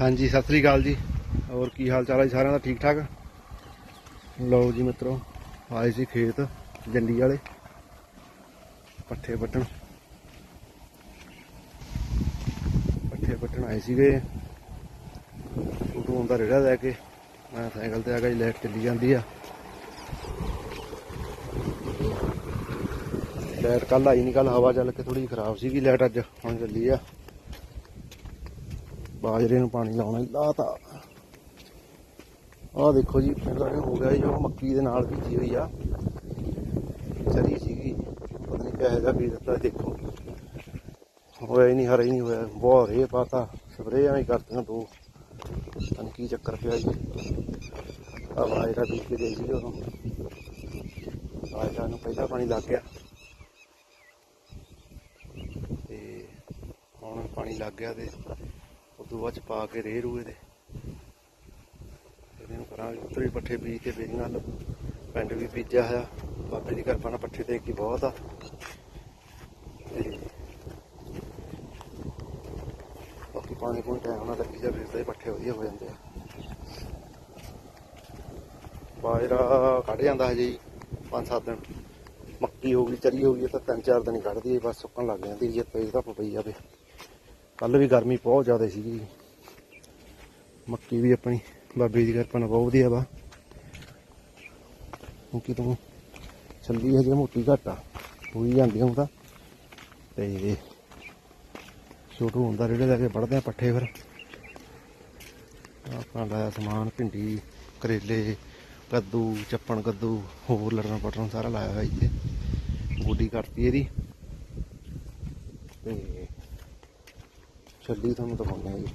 ਹਾਂਜੀ, ਸਤਿ ਸ੍ਰੀ ਅਕਾਲ ਜੀ। ਹੋਰ ਕੀ ਹਾਲ ਚਾਲ ਹੈ ਸਾਰਿਆਂ ਦਾ? ਠੀਕ ਠਾਕ? ਲਓ ਜੀ ਮਿੱਤਰੋ, ਆਏ ਸੀ ਖੇਤ ਜੰਡੀ ਵਾਲੇ, ਪੱਠੇ ਵੱਟਣ। ਪੱਠੇ ਵੱਟਣ ਆਏ ਸੀਗੇ। ਉਦੋਂ ਦਾ ਰੇੜਾ ਲੈ ਕੇ। ਮੈਂ ਸਾਈਕਲ ਤੇ ਆ ਗਿਆ ਜੀ, ਲਾਈਟ ਚੱਲੀ ਜਾਂਦੀ ਆ। ਲਾਈਟ ਕੱਲ ਆਈ ਨਹੀਂ ਕੱਲ ਹਵਾ ਚੱਲ ਕੇ ਥੋੜੀ ਖਰਾਬ ਸੀਗੀ, ਲਾਈਟ ਅੱਜ ਹੁਣ ਚੱਲੀ ਆ। ਬਾਜਰੇ ਨੂੰ ਪਾਣੀ ਲਾਉਣਾ ਹੀ ਲਾਤਾ। ਆਹ ਦੇਖੋ ਜੀ ਪਹਿਲਾਂ ਹੋ ਗਿਆ ਜੀ ਉਹ ਮੱਕੀ ਦੇ ਨਾਲ ਬੀਜੀ ਹੋਈ ਆ। ਚਰੀ ਸੀਗੀ, ਪਤਾ ਨਹੀਂ ਕਿਹੋ ਜਿਹਾ ਬੀਜ ਦਿੱਤਾ, ਦੇਖੋ। ਹੋਇਆ ਹੀ ਨਹੀਂ ਹਰਾ ਹੀ ਨਹੀਂ ਹੋਇਆ, ਬਹੁਤ ਰੇ ਪਾਤਾ ਸਪਰੇਆਂ ਹੀ ਕਰਤੀਆਂ ਦੋ। ਪਤਾ ਕੀ ਚੱਕਰ ਪਿਆ ਜੀ। ਆ ਬਾਜਰਾ ਬੀਜ ਕੇ ਦੇ ਸੀ ਉਦੋਂ ਬਾਜਰਾ ਨੂੰ ਪਹਿਲਾਂ ਪਾਣੀ ਲੱਗ ਗਿਆ। ਤੇ ਹੁਣ ਪਾਣੀ ਲੱਗ ਗਿਆ ਤੇ ਉਦੋਂ ਚ ਪਾ ਕੇ ਰੇਹ ਰੂਏ ਦੇ। ਇਹਨੂੰ ਕਰਾਂਗੇ ਉੱਤਰੀ ਪੱਠੇ ਬੀਜ ਕੇ ਬੇਰੀਆਂ ਨਾਲ। ਪਿੰਡ ਵੀ ਬੀਜਿਆ ਹੋਇਆ। ਬਾਬੇ ਦੀ ਕਿਰਪਾ ਨਾਲ ਪੱਠੇ ਤੇ ਕੀ ਬਹੁਤ ਆ। ਬਾਕੀ ਪਾਣੀ ਪੂਣੀ ਟਾਈਮ ਨਾਲ ਲੱਗੀ ਜਾਵੇ ਤਾਂ ਪੱਠੇ ਵਧੀਆ ਹੋ ਜਾਂਦੇ ਆ। ਬਾਜਰਾ ਕੱਢ ਜਾਂਦਾ ਹਜੇ ਜੀ 5-7 ਦਿਨ। ਮੱਕੀ ਹੋ ਗਈ, ਚਰੀ ਹੋ ਗਈ ਤਾਂ 3-4 ਦਿਨ ਹੀ ਕੱਢਦੀ ਹੈ ਬਸ ਸੁੱਕਣ ਲੱਗ ਜਾਂਦੀ ਜੇ ਤੇਜ਼ ਧੁੱਪ ਪਈ ਜਾਵੇ। ਕੱਲ ਵੀ ਗਰਮੀ ਬਹੁਤ ਜ਼ਿਆਦਾ ਸੀਗੀ ਮੱਕੀ ਵੀ ਆਪਣੀ ਬਾਬੇ ਦੀ ਕਿਰਪਾ ਨਾਲ ਬਹੁਤ ਵਧੀਆ ਵਾ। ਮੱਕੀ ਤੂੰ ਛੱਲੀ ਹਜੇ ਮੋਟੀ ਘੱਟ ਆ। ਹੋਈ ਜਾਂਦੀ ਹੁਣ ਤਾਂ। ਤੇ ਛੋਟੂ ਹੁੰਦਾ ਰੇੜੇ ਲੈ ਕੇ ਵੜਦੇ ਆ ਪੱਠੇ ਫਿਰ। ਆਪਣਾ ਲਾਇਆ ਸਮਾਨ, ਭਿੰਡੀ, ਕਰੇਲੇ, ਕੱਦੂ, ਚੱਪਣ ਕੱਦੂ, ਹੋਰ ਲੜਨ ਪਟਣ ਸਾਰਾ ਲਾਇਆ ਹੋਇਆ ਇੱਥੇ ਗੋਡੀ ਕਰਤੀ ਇਹਦੀ। ਤੇ ਛੱਲੀ ਤੁਹਾਨੂੰ ਦਿਖਾਉਂਦੇ ਹਾਂ ਜੀ।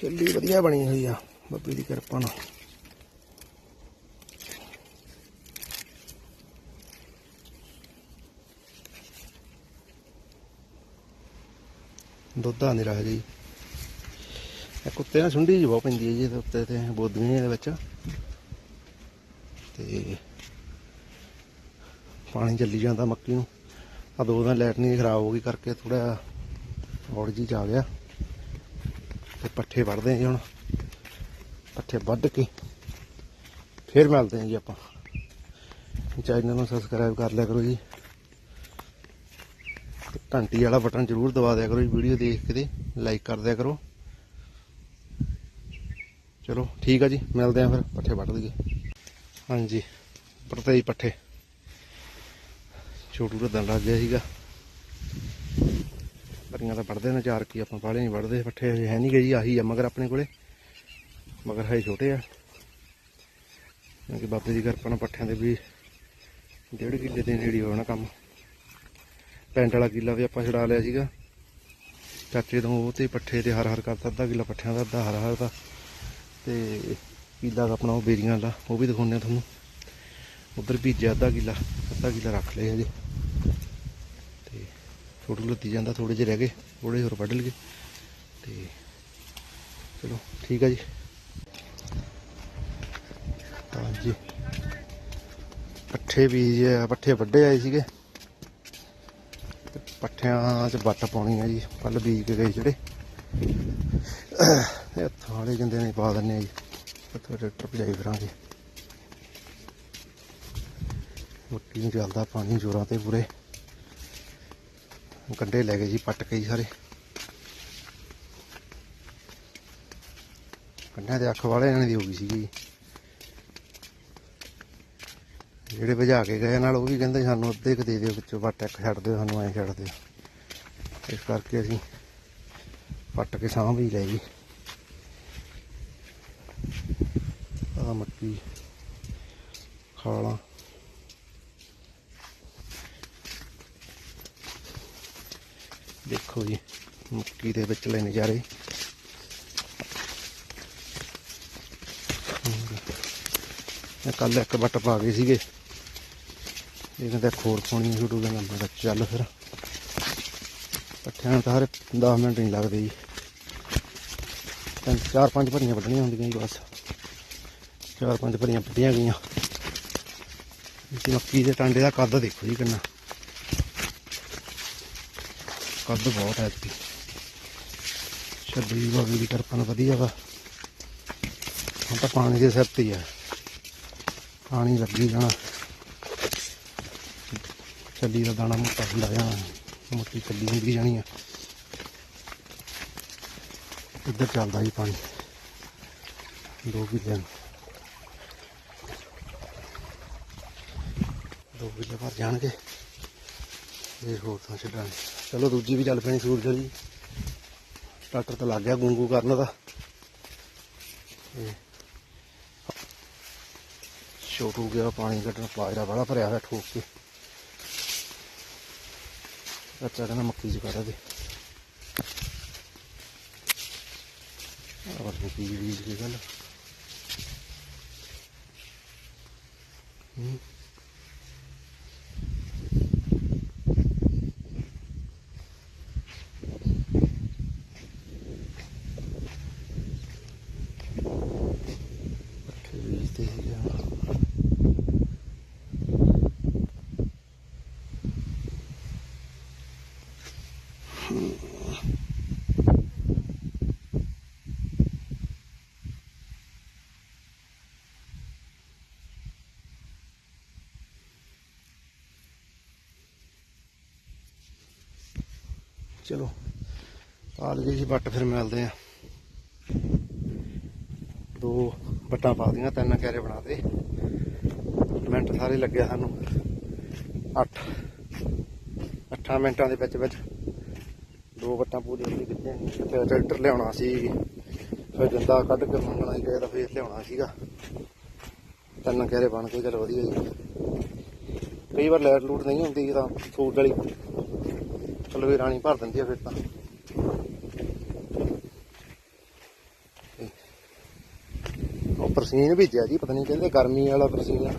ਛੱਲੀ ਵਧੀਆ ਬਣੀ ਹੋਈ ਆ, ਬੱਬੀ ਦੀ ਕਿਰਪਾ ਨਾਲ। ਦੁੱਧ ਆ ਨਹੀਂ ਰਿਹਾ ਜੀ। ਇਹ ਕੁੱਤੇ ਨਾਲ ਸੁੰਡੀ ਜੀ ਬਹੁਤ ਪੈਂਦੀ ਹੈ ਜੀ, ਇਹਦੇ ਉੱਤੇ ਤੇ ਬੋਦੀਆਂ ਦੇ ਵਿੱਚ। ਤੇ ਪਾਣੀ ਚੱਲੀ ਜਾਂਦਾ ਮੱਕੀ ਨੂੰ। ਆ ਦੋ ਦਿਨ ਲਾਈਟ ਨਹੀਂ ਖਰਾਬ ਹੋ ਗਈ ਕਰਕੇ ਥੋੜਾ ਔੜ ਜੀ ਜਾ ਗਿਆ। ਤੇ ਪੱਠੇ ਵੱਢਦੇ ਆ ਜੀ ਹੁਣ। ਪੱਠੇ ਵੱਢ ਕੇ ਫੇਰ ਮਿਲਦੇ ਆ ਜੀ ਆਪਾਂ। ਚੈਨਲ ਨੂੰ ਸਬਸਕ੍ਰਾਈਬ ਕਰ ਲਿਆ ਕਰੋ ਜੀ। ਘੰਟੀ ਵਾਲਾ ਬਟਨ ਜ਼ਰੂਰ ਦਬਾ ਦਿਆ ਕਰੋ ਜੀ, ਵੀਡੀਓ ਦੇਖ ਕੇ ਤੇ ਲਾਈਕ ਕਰ ਦਿਆ ਕਰੋ। ਚਲੋ ਠੀਕ ਆ ਜੀ, ਮਿਲਦੇ ਆ ਫਿਰ, ਪੱਠੇ ਵੱਢ ਲਈਏ ਹਾਂਜੀ ਪਰਤੇ ਜੀ ਪੱਠੇ। ਛੋਟੂ ਦਾ ਲੱਗ ਗਿਆ ਸੀਗਾ। ਪਰੀਆਂ ਤਾਂ ਵੱਢਦੇ ਨੇ, ਚਾਰ ਕੀ ਆਪਾਂ ਪਾਲੇ ਨਹੀਂ ਵੱਢਦੇ, ਪੱਠੇ ਹਜੇ ਹੈ ਨਹੀਂ ਗਈ ਆਹੀ ਆ ਮਗਰ ਆਪਣੇ ਕੋਲੇ। ਮਗਰ ਹਜੇ ਛੋਟੇ ਆ। ਕਿਉਂਕਿ ਬਾਬੇ ਦੀ ਕਿਰਪਾ ਨਾਲ ਪੱਠਿਆਂ ਦੇ ਵੀ ਡੇਢ ਕਿੱਲੇ ਦੇ ਨੇੜੇ ਹੋਣਾ ਕੰਮ। ਪੈਂਟ ਵਾਲਾ ਕਿੱਲਾ ਵੀ ਆਪਾਂ ਛਡਾ ਲਿਆ ਸੀਗਾ। ਚਾਚੇ ਤੋਂ ਉਹ ਤੇ ਪੱਠੇ ਤੇ ਹਰ ਹਰ ਕਰਤਾ ਅੱਧਾ ਕਿੱਲਾ ਪੱਠਿਆਂ ਦਾ, ਅੱਧਾ ਹਰ ਹਰ ਦਾ। ਤੇ ਕਿੱਲਾ ਆਪਣਾ ਉਹ ਬੇਰੀਆਂ ਦਾ, ਉਹ ਵੀ ਦਿਖਾਉਂਦੇ ਆ ਤੁਹਾਨੂੰ। ਉਧਰ ਭੀਜਿਆ ਅੱਧਾ ਕਿੱਲਾ ਅੱਧਾ ਕਿੱਲਾ ਰੱਖ ਲਿਆ ਹਜੇ। ਛੋਟੂ ਲੱਤੀ ਜਾਂਦਾ ਥੋੜੇ ਜਿਹੇ ਰਹਿ ਗਏ ਥੋੜੇ ਹੋਰ ਵੱਢ ਲਈਏ। ਤੇ ਚਲੋ, ਠੀਕ ਆ ਜੀ। ਹਾਂਜੀ ਪੱਠੇ ਬੀਜ ਪੱਠੇ ਵੱਡੇ ਆਏ ਸੀਗੇ। ਪੱਠਿਆਂ 'ਚ ਵੱਟ ਪਾਉਣੀ ਆ ਜੀ ਕੱਲ ਬੀਜ ਕੇ ਗਏ ਜਿਹੜੇ। ਇਹ ਥਾਲੇ ਜਿੰਦੇ ਨੇ ਪਾ ਦਿੰਨੇ ਆ ਜੀ ਇੱਥੇ ਟਰੈਕਟਰ ਭਜਾਈ ਫਿਰਾਂਗੇ। ਮੁੱਟੀ ਨੂੰ ਚੱਲਦਾ, ਪਾਣੀ ਜੋਰਾਂ ਤੇ ਪੂਰੇ। ਕੰਡੇ ਲੈ ਗਏ ਜੀ, ਪੱਟ ਕੇ ਜੀ ਸਾਰੇ। ਕੰਡਿਆਂ ਦੇ ਅੱਖ ਵਾਲੇ ਇਹਨਾਂ ਦੀ ਹੋ ਗਈ ਸੀਗੀ। ਜਿਹੜੇ ਭਜਾ ਕੇ ਗਏ ਨਾਲ, ਉਹ ਵੀ ਕਹਿੰਦੇ ਸਾਨੂੰ ਅੱਧੇ ਕੁ ਦੇ ਦਿਓ, ਵਿੱਚੋਂ ਪੱਟ ਇੱਕ ਛੱਡ ਦਿਓ, ਸਾਨੂੰ ਐਂ ਛੱਡ ਦਿਓ। ਇਸ ਕਰਕੇ ਅਸੀਂ ਪੱਟ ਕੇ ਸਾਂਭ ਹੀ ਲੈ ਜੀ ਆ ਮੱਕੀ, ਖਾਲਾਂ। ਦੇਖੋ ਜੀ, ਮੱਕੀ ਦੇ ਵਿਚਲੇ ਨਜ਼ਾਰੇ ਇਹ ਕੱਲ ਇੱਕ ਵੱਟ ਪਾ ਗਏ ਸੀਗੇ। ਇਹ ਕਹਿੰਦਾ ਖੋਰ ਪਾਉਣੀ ਸ਼ੁਰੂ ਕਰਨਾ ਬੜਾ ਚੱਲ ਫਿਰ। ਪੱਠਿਆਂ ਨੂੰ ਤਾਂ ਹਰ 10 ਮਿੰਟ ਨਹੀਂ ਲੱਗਦੇ ਜੀ। ਤਿੰਨ, ਚਾਰ, ਪੰਜ ਭਰੀਆਂ ਵੱਢਣੀਆਂ ਹੁੰਦੀਆਂ ਜੀ ਬਸ। ਚਾਰ, ਪੰਜ ਭਰੀਆਂ ਵੱਢੀਆਂ ਗਈਆਂ। ਇਸ ਮੱਕੀ ਦੇ ਟਾਂਡੇ ਦਾ ਕੱਦ ਦੇਖੋ ਜੀ ਕਿੰਨਾ। ਕੱਦ ਬਹੁਤ ਹੈ ਇੱਥੇ। ਛੱਡੀ ਬਾਬੇ ਦੀ ਕਿਰਪਾ ਨਾਲ ਵਧੀਆ ਵਾ। ਹੁਣ ਤਾਂ ਪਾਣੀ ਦੇ ਸਿਰ ਤੇ ਹੀ ਆ। ਪਾਣੀ ਲੱਗੀ ਜਾਣਾ। ਚੱਲੀ ਦਾ ਦਾਣਾ ਮੋਟਾ ਹੁੰਦਾ ਜਾਣਾ ਮੋਟੀ ਛੱਡੀ ਹੁੰਦੀ ਜਾਣੀ ਆ। ਇੱਧਰ ਚੱਲਦਾ ਜੀ ਪਾਣੀ। ਦੋ ਕਿੱਲੇ ਨੂੰ। ਦੋ ਕਿੱਲੇ ਭਰ ਜਾਣਗੇ। ਇਹ ਹੋਰ ਤਾਂ ਛੱਡਾਂਗੇ। ਚਲੋ ਦੂਜੀ ਵੀ ਚੱਲ ਪੈਣੀ ਸੂਰਜ ਵਾਲੀ ਟਰੈਕਟਰ ਤਾਂ ਲੱਗ ਗਿਆ ਗੁੰਗੂ ਕਰਨ ਦਾ। ਛੋਟੂ ਗਿਆ, ਪਾਣੀ ਕੱਢਣ, ਪਾਇਰਾ ਬੜਾ ਭਰਿਆ ਹੋਇਆ ਠੋਕ ਕੇ। ਅੱਛਾ, ਕਹਿੰਦਾ ਮੱਕੀ ਚ ਕਰ ਦੇ। ਔਰ ਮੱਕੀ ਦੀ ਬੀਜ ਦੀ ਗੱਲ। ਹੂੰ ਪੱਠੇ ਬੀਜਦੇ ਸੀਗੇ ਹੁਣ। ਚਲੋ, ਪਾ ਲਈਏ ਜੀ ਬੱਟ ਫਿਰ ਮਿਲਦੇ ਆ ਦੋ ਬੱਟਾਂ ਪਾ ਦੀਆਂ ਤਿੰਨ ਕੈਰੇ ਬਣਾ ਦੇ ਮਿੰਟ ਸਾਰੇ ਲੱਗਿਆ ਸਾਨੂੰ। 8 8 ਮਿੰਟਾਂ ਦੇ ਵਿੱਚ ਵਿੱਚ ਦੋ ਬੱਟਾਂ ਪੂਰੀਆਂ ਨਹੀਂ ਕੀਤੀਆਂ ਤੇ ਟਰੈਕਟਰ ਲਿਆਉਣਾ ਸੀ। ਫਿਰ ਜਿੰਦਾ ਕੱਢ ਕੇ ਮੰਗਣਾ ਹੀ ਗਏ ਤਾਂ ਫੇਰ ਲਿਆਉਣਾ ਸੀਗਾ। ਤਿੰਨ ਕੈਰੇ ਬਣ ਕੇ ਚਲ ਵਧੀਆ ਜੀ। ਕਈ ਵਾਰ ਲੈਟ ਲੂਟ ਨਹੀਂ ਹੁੰਦੀ, ਤਾਂ ਸੂਟ ਵਾਲੀ ਚਲੋ ਵੀ ਰਾਣੀ ਭਰ ਦਿੰਦੀ ਆ ਫਿਰ ਤਾਂ। ਉਹ ਪ੍ਰਸੀਨ ਭੇਜਿਆ ਜੀ, ਪਤਾ ਨਹੀਂ ਕਹਿੰਦੇ ਗਰਮੀ ਵਾਲਾ ਪ੍ਰਸੀਨ ਆ।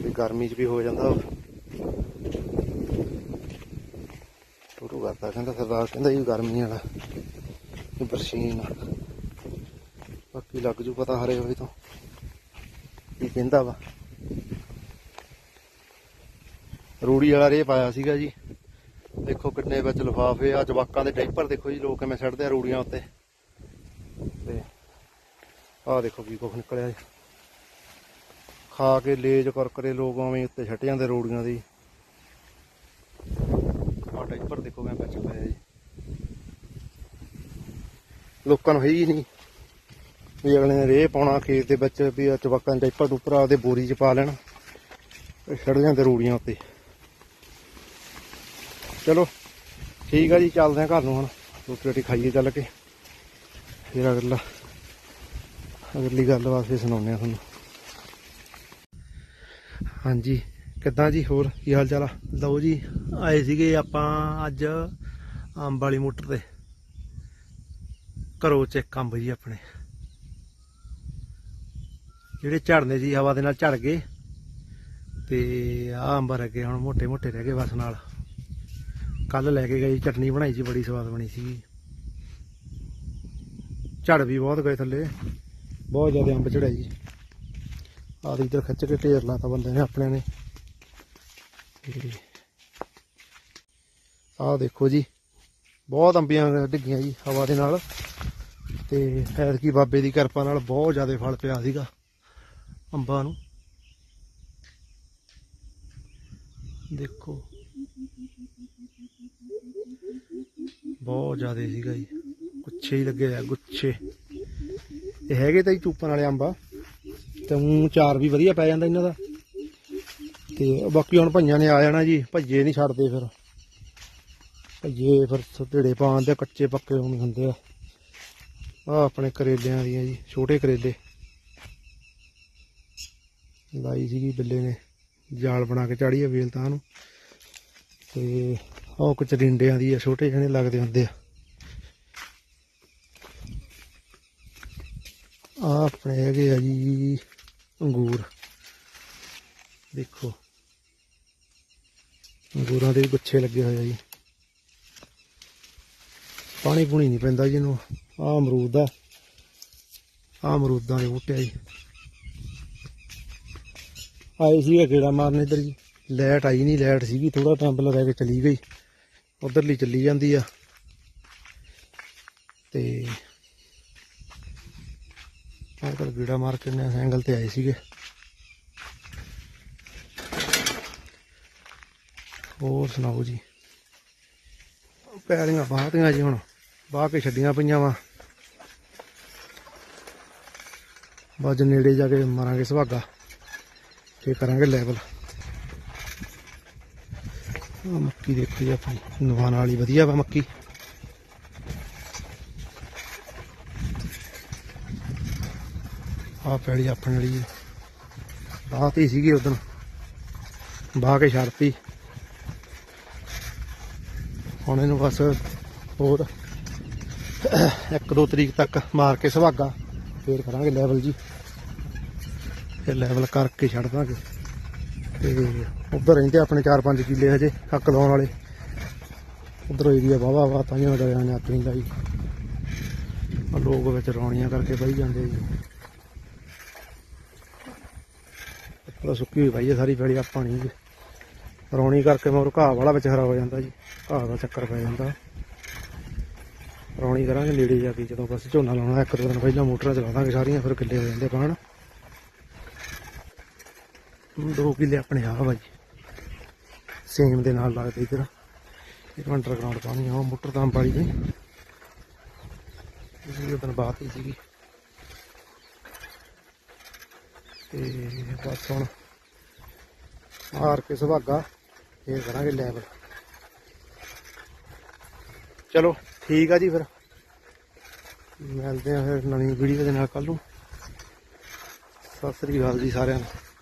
ਵੀ ਗਰਮੀ 'ਚ ਵੀ ਹੋ ਜਾਂਦਾ ਉਹ। ਟੋਟੂ ਕਰਦਾ ਕਹਿੰਦਾ ਸਰਦਾਰ, ਕਹਿੰਦਾ ਜੀ ਗਰਮੀ ਵਾਲਾ ਇਹ ਪ੍ਰਸੀਨ ਆ। ਬਾਕੀ ਲੱਗ ਜੂ ਪਤਾ ਹਰੇ ਹੋਏ ਤੋਂ ਕੀ ਕਹਿੰਦਾ ਵਾ। ਰੂੜੀ ਵਾਲਾ ਰੇ ਪਾਇਆ ਸੀਗਾ ਜੀ। ਦੇਖੋ ਕਿੰਨੇ ਵਿੱਚ ਲਿਫਾਫੇ ਆ, ਜਵਾਕਾਂ ਦੇ ਡਾਈਪਰ ਦੇਖੋ ਜੀ, ਲੋਕ ਕਿਵੇਂ ਛੱਡਦੇ ਆ ਰੂੜੀਆਂ ਉੱਤੇ। ਤੇ ਆਹ ਦੇਖੋ ਕੀ ਕੁਛ ਨਿਕਲਿਆ ਜੀ। ਖਾ ਕੇ ਲੇਜ ਕਰਕਰੇ ਲੋਕ ਐਵੇਂ ਉੱਤੇ ਛੱਟ ਜਾਂਦੇ ਰੂੜੀਆਂ ਦੀ। ਆਹ ਡਾਈਪਰ ਦੇਖੋ ਮੈਂ ਵਿੱਚ ਪਾਇਆ ਜੀ। ਲੋਕਾਂ ਨੂੰ ਹੈ ਹੀ ਨਹੀਂ। ਵੀ ਅਗਲੇ ਨੇ ਰੇਹ ਪਾਉਣਾ ਖੇਤ ਦੇ ਵਿੱਚ ਵੀ ਆਹ ਜਵਾਕਾਂ ਦੇ ਡਾਈਪਰ ਡੂਪਰ ਆਪਦੇ ਬੋਰੀ 'ਚ ਪਾ ਲੈਣ। ਇਹ ਛੱਡ ਜਾਂਦੇ ਰੂੜੀਆਂ ਉੱਤੇ। ਚਲੋ, ਠੀਕ ਆ ਜੀ, ਚੱਲਦੇ ਆ ਘਰ ਨੂੰ ਹੁਣ। ਰੋਟੀ ਰੋਟੀ ਖਾਈਏ ਚੱਲ ਕੇ। ਫਿਰ ਅਗਲਾ ਅਗਲੀ ਗੱਲ ਵਾਸਤੇ ਸੁਣਾਉਂਦੇ ਆ ਤੁਹਾਨੂੰ। ਹਾਂਜੀ, ਕਿੱਦਾਂ ਜੀ? ਹੋਰ ਕੀ ਹਾਲ ਚਾਲ ਆ? ਲਓ ਜੀ, ਆਏ ਸੀਗੇ ਆਪਾਂ ਅੱਜ ਅੰਬ ਵਾਲੀ ਮੋਟਰ ਤੇ। ਘਰੋਂ ਚੈੱਕ ਅੰਬ ਜੀ ਆਪਣੇ। ਜਿਹੜੇ ਝੜਨੇ ਜੀ ਹਵਾ ਦੇ ਨਾਲ ਝੜ ਗਏ। ਤੇ ਆ ਅੰਬ ਰਹਿ ਗਏ ਹੁਣ ਮੋٹے ਮੋٹے ਰਹਿ ਗਏ ਬਸ ਨਾਲ। ਕੱਲ ਲੈ ਕੇ ਗਈ ਚਟਨੀ ਬਣਾਈ ਸੀ, ਬੜੀ ਸਵਾਦ ਬਣੀ ਸੀ। ਝੜ ਵੀ ਬਹੁਤ ਗਏ ਥੱਲੇ, ਬਹੁਤ ਜ਼ਿਆਦਾ ਅੰਬ ਚੜਾਈ ਜੀ। ਆਹ ਇੱਧਰ ਖਿੱਚ ਕੇ ਢੇਰ ਲਾਤਾ ਬੰਦੇ ਨੇ ਆਪਣੇ ਨੇ। ਆਹ ਦੇਖੋ ਜੀ, ਬਹੁਤ ਅੰਬੀਆਂ ਡਿੱਗੀਆਂ ਜੀ ਹਵਾ ਦੇ ਨਾਲ। ਤੇ ਐਤਕੀ ਬਾਬੇ ਦੀ ਕਿਰਪਾ ਨਾਲ ਬਹੁਤ ਜ਼ਿਆਦਾ ਫਲ ਪਿਆ ਸੀਗਾ ਅੰਬਾਂ ਨੂੰ। ਦੇਖੋ। ਬਹੁਤ ਜ਼ਿਆਦਾ ਸੀਗਾ ਜੀ। ਗੁੱਛੇ ਹੀ ਲੱਗੇ ਆ, ਗੁੱਛੇ। ਇਹ ਹੈਗੇ ਤਾਂ ਹੀ ਚੂਪਨ ਵਾਲੇ ਅੰਬ ਆ। ਤੇ ਊਂ ਚਾਰ ਵੀ ਵਧੀਆ ਪੈ ਜਾਂਦਾ ਇਹਨਾਂ ਦਾ। ਤੇ ਬਾਕੀ ਹੁਣ ਭਈਆਂ ਨੇ ਆ ਜਾਣਾ ਜੀ ਭੱਜੇ ਨਹੀਂ ਛੱਡਦੇ ਫਿਰ। ਭੱਜੇ ਫਿਰ ਢੇੜੇ ਪਾਉਣ ਦੇ, ਕੱਚੇ ਪੱਕੇ ਉਵੇਂ ਹੁੰਦੇ ਆ। ਆ ਆਪਣੇ ਕਰੇਲਿਆਂ ਦੀਆਂ ਜੀ, ਛੋਟੇ ਕਰੇਲੇ। ਲਾਈ ਸੀਗੀ ਬਿੱਲੇ ਨੇ, ਜਾਲ ਬਣਾ ਕੇ ਚਾੜੀ ਆ ਵੇਲ ਤਾਂ ਨੂੰ। ਤੇ ਉਹ ਕੁਝ ਰਿੰਡਿਆਂ ਦੀ ਆ, ਛੋਟੇ ਜਿਹੇ ਲੱਗਦੇ ਹੁੰਦੇ ਆ। ਆ ਆਪਣੇ ਹੈਗੇ ਆ ਜੀ ਅੰਗੂਰ। ਦੇਖੋ। ਅੰਗੂਰਾਂ ਦੇ ਵੀ ਗੁੱਛੇ ਲੱਗੇ ਹੋਏ ਆ ਜੀ। ਪਾਣੀ ਪੂਣੀ ਨਹੀਂ ਪੈਂਦਾ ਜੀ ਇਹਨੂੰ। ਆ ਅਮਰੂਦ ਦਾ। ਆ ਅਮਰੂਦਾਂ ਦੇ ਬੂਟੇ ਆ ਜੀ। ਆਏ ਸੀਗਾ ਗੇੜਾ ਮਾਰਨ ਇੱਧਰ ਜੀ। ਲਾਈਟ ਆਈ ਨਹੀਂ, ਲਾਈਟ ਸੀਗੀ ਥੋੜਾ ਟਾਈਮ ਪਹਿਲਾਂ ਰਹਿ ਕੇ ਚਲੀ ਗਈ। ਉਧਰਲੀ ਚੱਲੀ ਜਾਂਦੀ ਆ। ਤੇ ਅੰਕਲ ਗੀੜਾ ਮਾਰ ਕੇ ਨੇ ਐਂਗਲ ਤੇ ਆਏ ਸੀਗੇ। ਹੋਰ ਸੁਣਾਓ ਜੀ? ਪੈਲੀਆਂ ਬਾਹਤੀਆਂ ਜੀ ਹੁਣ, ਬਾਹ ਕੇ ਛੱਡੀਆਂ ਪਈਆਂ ਵਾ। ਬਾਜ ਨੇੜੇ ਜਾ ਕੇ ਮਾਰਾਂਗੇ ਸੁਹਾਗਾ ਫੇਰ ਕਰਾਂਗੇ ਲੈਵਲ ਮੱਕੀ ਦੇਖੋ ਜੀ ਆਪਣੀ ਨਵਾਨ ਵਾਲੀ ਵਧੀਆ ਵਾ ਮੱਕੀ। ਆ ਪੈੜੀ ਆਪਣੇ ਵਾਲੀ ਬਾਤ ਹੀ ਸੀਗੀ ਉਦੋਂ। ਬਾਹ ਕੇ ਛੱਡਤੀ ਹੁਣ ਇਹਨੂੰ ਬਸ ਹੋਰ ਇੱਕ ਦੋ ਤਰੀਕ ਤੱਕ ਮਾਰ ਕੇ ਸੁਹਾਗਾ। ਫੇਰ ਕਰਾਂਗੇ ਲੈਵਲ ਜੀ। ਫਿਰ ਲੈਵਲ ਕਰਕੇ ਛੱਡ ਦਾਂਗੇ। ਤੇ ਉਧਰ ਰਹਿੰਦੇ ਆਪਣੇ 4-5 ਕਿੱਲੇ ਹਜੇ, ਹੱਕ ਲਾਉਣ ਵਾਲੇ। ਉਧਰ ਏਰੀਆ ਵਾਵਾ ਵਾ ਤਾਂ ਜਿਹਾ ਡਰਿਆ ਨੇ ਆਪਣੀ ਦਾ ਜੀ ਲੋਕ ਵਿੱਚ ਰੌਣੀਆਂ ਕਰਕੇ ਬਈ ਜਾਂਦੇ ਜੀ। ਪੂਰਾ ਸੁੱਕੀ ਹੋਈ ਭਾਈ ਹੈ ਸਾਰੀ ਪੈਲੀ, ਆਪਾਂ ਨਹੀਂ ਜੀ। ਰੌਣੀ ਕਰਕੇ ਮਗਰ ਘਾਹ ਵਾਲਾ ਵਿੱਚ ਹਰਾ ਹੋ ਜਾਂਦਾ ਜੀ। ਘਾਹ ਦਾ ਚੱਕਰ ਪੈ ਜਾਂਦਾ। ਰੌਣੀ ਕਰਾਂਗੇ ਨੇੜੇ ਜਾ ਕੇ, ਜਦੋਂ ਬਸ ਝੋਨਾ ਲਾਉਣਾ, ਇੱਕ ਦੋ ਦਿਨ ਪਹਿਲਾਂ ਮੋਟਰਾਂ ਚਲਾ ਦਾਂਗੇ ਸਾਰੀਆਂ, ਫਿਰ ਕਿੱਲੇ ਹੋ ਜਾਂਦੇ ਪਾਣ ਦੋ ਕਿੱਲੇ ਆਪਣੇ ਆ ਬਾਈ। ਸੇਮ ਦੇ ਨਾਲ ਲੱਗਦੇ ਇਧਰ। ਇੱਕ ਅੰਡਰਗਰਾਉਂਡ ਪਾਣੀ ਆ, ਉਹ ਮੋਟਰ ਤਾਂ ਵਾਲੀ ਦੀ। ਇਹ ਉਦੋਂ ਬਾਤ ਹੀ ਸੀਗੀ। ਤੇ ਬਸ ਹੁਣ ਮਾਰ ਕੇ ਸੁਹਾਗਾ ਇਹ ਕਰਾਂਗੇ ਲੈਵਲ ਚਲੋ, ਠੀਕ ਆ ਜੀ ਫਿਰ। ਮਿਲਦੇ ਆ ਫਿਰ ਨਵੀਂ ਵੀਡੀਓ ਦੇ ਨਾਲ ਕੱਲ ਨੂੰ। ਸਤਿ ਸ੍ਰੀ ਅਕਾਲ ਜੀ ਸਾਰਿਆਂ ਨੂੰ।